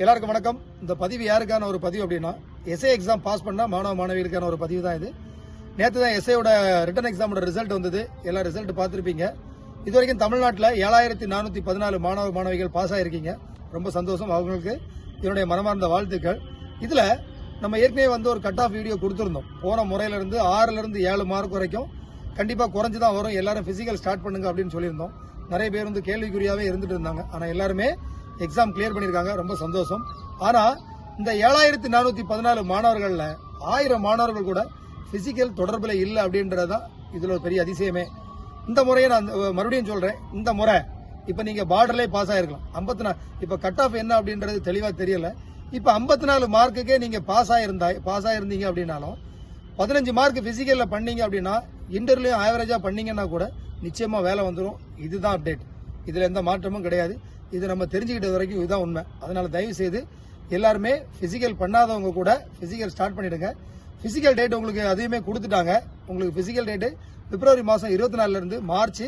எல்லாருக்கும் வணக்கம். இந்த பதிவு யாருக்கான ஒரு பதிவு அப்படின்னா எஸ்ஏ எக்ஸாம் பாஸ் பண்ணால் மாணவ மாணவிகளுக்கான ஒரு பதிவு தான் இது. நேற்று தான் எஸ்ஏயோட ரிட்டன் எக்ஸாமோட ரிசல்ட் வந்தது. எல்லா ரிசல்ட் பார்த்துருப்பீங்க. இது வரைக்கும் தமிழ்நாட்டில் ஏழாயிரத்தி நானூற்றி பதினாலு மாணவ மாணவிகள் பாஸ் ஆகிருக்கீங்க ரொம்ப சந்தோஷம் அவங்களுக்கு. என்னுடைய மனமார்ந்த வாழ்த்துக்கள். இதில் நம்ம ஏற்கனவே வந்து ஒரு கட் ஆஃப் வீடியோ கொடுத்துருந்தோம். போன முறையிலிருந்து ஆறுலேருந்து ஏழு மார்க் வரைக்கும் கண்டிப்பாக குறைஞ்சு தான் வரும். எல்லாரும் ஃபிசிக்கல் ஸ்டார்ட் பண்ணுங்க அப்படின்னு சொல்லியிருந்தோம். நிறைய பேர் வந்து கேள்விக்குறியாகவே இருந்துட்டு இருந்தாங்க. ஆனால் எல்லாருமே எக்ஸாம் கிளியர் பண்ணியிருக்காங்க ரொம்ப சந்தோஷம். ஆனால் இந்த ஏழாயிரத்தி நானூற்றி பதினாலு மாணவர்களில் ஆயிரம் மாணவர்கள் கூட ஃபிசிக்கல் தொடர்பில் இல்லை அப்படின்றது தான் இதில் ஒரு பெரிய அதிசயமே. இந்த முறையை நான் மறுபடியும் சொல்கிறேன் இந்த முறை இப்போ நீங்கள் பார்டர்லேயே பாஸ் ஆகிருக்கலாம் ஐம்பத்தி நாலு இப்போ கட் ஆஃப் என்ன அப்படின்றது தெளிவாக தெரியல. இப்போ ஐம்பத்தி நாலு மார்க்குக்கே நீங்கள் பாஸ் ஆகிருந்தா பாஸ் ஆகிருந்தீங்க அப்படின்னாலும் பதினஞ்சு மார்க் ஃபிசிக்கலில் பண்ணீங்க அப்படின்னா இன்டர்வியூலையும் ஆவரேஜாக பண்ணீங்கன்னா கூட நிச்சயமாக வேலை வந்துடும் இதுதான் அப்டேட் இதில் எந்த மாற்றமும் கிடையாது. இது நம்ம தெரிஞ்சுக்கிட்ட வரைக்கும் இதுதான் உண்மை. அதனால தயவு செய்து எல்லாருமே பிசிக்கல் பண்ணாதவங்க கூட பிசிக்கல் ஸ்டார்ட் பண்ணிடுங்க. பிசிக்கல் டேட் உங்களுக்கு அதையுமே கொடுத்துட்டாங்க. உங்களுக்கு பிசிக்கல் டேட்டு பிப்ரவரி மாதம் இருபத்தி நாலுலேருந்து மார்ச்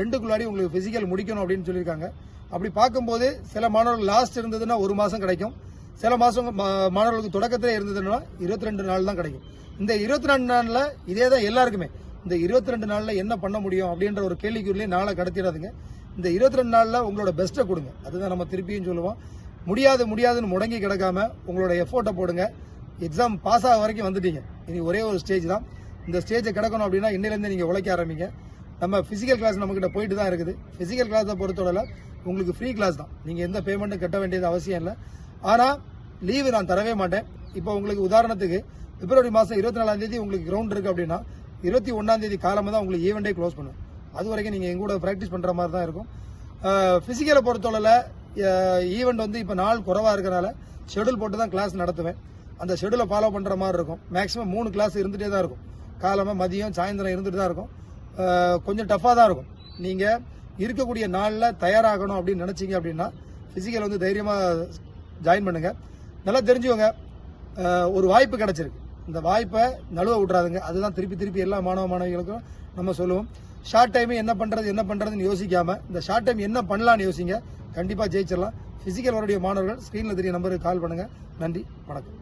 ரெண்டுக்குள்ளாடி உங்களுக்கு பிசிக்கல் முடிக்கணும் அப்படின்னு சொல்லியிருக்காங்க. அப்படி பார்க்கும்போது சில மாணவர்கள் லாஸ்ட் இருந்ததுன்னா ஒரு மாதம் கிடைக்கும். சில மாதம் மாணவர்களுக்கு தொடக்கத்திலே இருந்ததுன்னா இருபத்தி ரெண்டு நாள் தான் கிடைக்கும். இந்த இருபத்தி ரெண்டு நாளில் இதே தான் எல்லாருக்குமே. இந்த இருபத்தி ரெண்டு நாளில் என்ன பண்ண முடியும் அப்படின்ற ஒரு கேள்விக்குள்ளே நாளை கடத்திடாதுங்க. இந்த இருபத்தி ரெண்டு நாளில் உங்களோட பெஸ்ட்டை கொடுங்க. அதுதான் நம்ம திருப்பியும் சொல்லுவோம். முடியாது முடியாதுன்னு முடங்கி கிடக்காம உங்களோட எஃபோர்ட்டை போடுங்க. எக்ஸாம் பாஸ் ஆக வரைக்கும் வந்துட்டீங்க. இனி ஒரே ஒரு ஸ்டேஜ் தான். இந்த ஸ்டேஜை கிடக்கணும் அப்படின்னா இன்னிலேருந்து நீங்கள் உழைக்க ஆரம்பிங்க. நம்ம ஃபிசிக்கல் கிளாஸ் நம்மக்கிட்ட போயிட்டு தான் இருக்குது. ஃபிசிக்கல் கிளாஸை பொறுத்தவரை உங்களுக்கு ஃப்ரீ கிளாஸ் தான். நீங்கள் எந்த பேமெண்ட்டும் கட்ட வேண்டியது அவசியம் இல்லை. ஆனால் லீவு நான் தரவே மாட்டேன். இப்போ உங்களுக்கு உதாரணத்துக்கு பிப்ரவரி மாதம் இருபத்தி நாலாம் தேதி உங்களுக்கு கிரவுண்ட் இருக்குது அப்படின்னா இருபத்தி ஒன்றாந்தேதி காலமாக தான் உங்களுக்கு ஈவெண்ட்டே க்ளோஸ் பண்ணுவேன் அது வரைக்கும் நீங்கள் எங்கூட ப்ராக்டிஸ் பண்ணுற மாதிரி தான் இருக்கும். ஃபிசிக்கலை பொறுத்தளவில் ஈவெண்ட் வந்து இப்போ நாள் குறைவாக இருக்கிறனால ஷெடியூல் போட்டு தான் கிளாஸ் நடத்துவேன். அந்த ஷெடியூலை ஃபாலோ பண்ணுற மாதிரி இருக்கும். மேக்ஸிமம் மூணு கிளாஸ் இருந்துகிட்டே தான் இருக்கும். காலமாக மதியம் சாயந்தரம் இருந்துகிட்டு தான் இருக்கும். கொஞ்சம் டஃப்பாக தான் இருக்கும். நீங்கள் இருக்கக்கூடிய நாளில் தயாராகணும் அப்படின்னு நினச்சிங்க அப்படின்னா ஃபிசிக்கல் வந்து தைரியமாக ஜாயின் பண்ணுங்கள் நல்லா தெரிஞ்சுக்கோங்க. ஒரு வாய்ப்பு கிடச்சிருக்கு. இந்த வாய்ப்பை நழுவ விட்றாதுங்க அதுதான் திருப்பி திருப்பி எல்லா மாணவ மாணவிகளுக்கும் நம்ம சொல்லுவோம். ஷார்ட் டைம் என்ன பண்ணுறது என்ன பண்ணுறதுன்னு யோசிக்காம இந்த ஷார்ட் டைம் என்ன பண்ணலாம்னு யோசிங்க. கண்டிப்பாக ஜெயிச்சிடலாம். ஃபிசிக்கல் வரக்கூடிய மாணவர்கள் ஸ்க்ரீனில் தெரிய நம்பருக்கு கால் பண்ணுங்கள் நன்றி வணக்கம்.